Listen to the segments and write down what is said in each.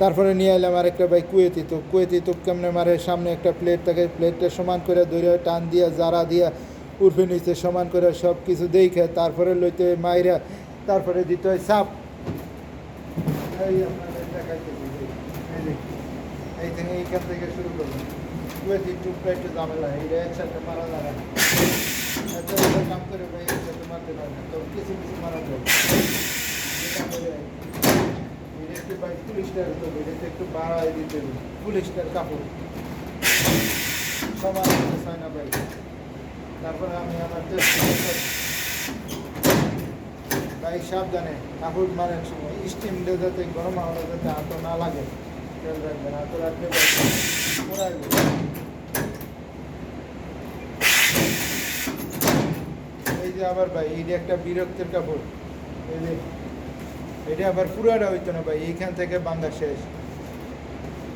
তারপরে নিয়ে এলাম আরেকটা ভাই কুয়েতি তো কুয়েতি তো কেমনে মারে? সামনে একটা প্লেট থাকে প্লেটটা সমান করে ধরে টান দিয়া, জারা দিয়া উর্ফে নিচে সমান করে সব কিছু দেখে তারপরে লইতে মাইরা তারপরে দিতে হয় সাপ। এইখান থেকে শুরু করব কুয়েতি টুকরা একটু এইটা একসাথে মারা যাবে কাম করে ভাই, একসাথে মারতে পারে না। তো কিছু কিছু মারা যায় একটু ভাই পুলিশটার তো এটা একটু বাড়াই দিতে পুলিশটার কাপড়। হতে চায় না ভাই। তারপরে আমি আমার। ভাই সাবধানে কাপড় মারার সময়। স্টিম যাতে গরম হওয়া যাতে হাত না লাগে। খেয়াল রাখবেন হাত রাখলে ভাই এই যে আবার ভাই, এই যে একটা বিরক্তের কাপড়। এই যে এটা আবার পুরোটা হইতো না ভাই, এইখান থেকে বান্ধা শেষ।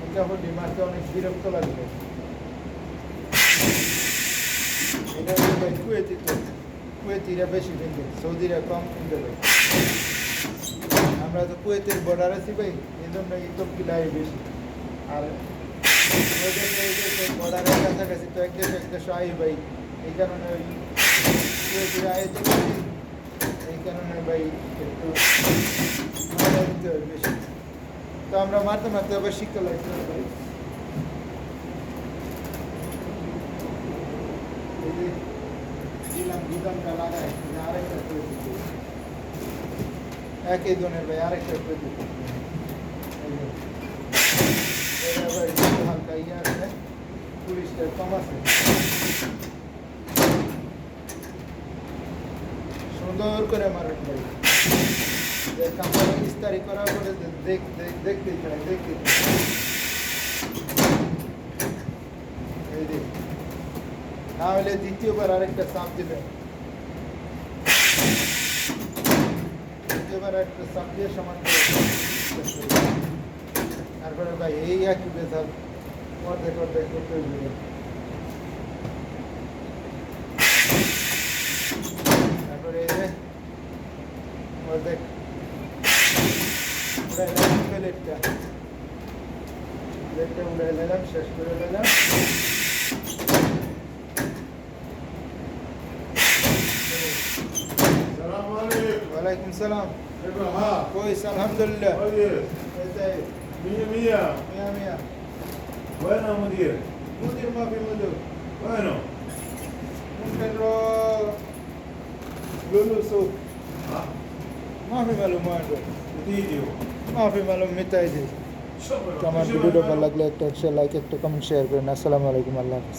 এই কাপড়টি মারতে অনেক বিরক্ত লাগবে। এটা ভাই কুয়েতি কুয়েতিরা বেশি সৌদিরা কম আমরা তো ভাই এই বেশি। আর কাছাকাছি আই ভাই, এই কারণে কুয়েতিরা আয় এই কারণে ভাই মারা দিতে হয় বেশি তো আমরা মারতে মারতে আবার শিখতে এই যে দিলাম গুদামটা লাগাই আরেকটা করে দিতে। একই ধরনের ভাই, আরেকটা করে দিতে। হালকা ইয়ে আছে, পুলিশটা কম আছে। সুন্দর করে মারেন ভাই। যে কাপড় ইস্তারি করার পরে দেখ দেখ দেখতেই চাই দেখতে এই যে না হলে দ্বিতীয়বার আরেকটা চাপ দিবেন দ্বিতীয়বার একটা চাপ দিয়ে সমান তারপরে ভাই এই একই বেজাল অর্ধেক অর্ধেক করতে হবে তারপরে অর্ধেক প্লেটটা প্লেটটা উড়াই নিলাম শেষ করে নিলাম السلام عليكم ওয়ালাইকুম সালাম كيف الحال؟ كويس الحمد لله كويس ازاي مية مية مية مية وين المدير؟ مدير ما في مدير وينه؟ ممكن رو لولو سوق মাফি মালুম দিয়ে দিও মাফি মালুম মিটাই দিও আমার ভিডিওটা ভালো লাগলে একটা লাইক একটা কমেন্ট শেয়ার করেন আসসালামু আলাইকুম আল্লাহ হাফিজ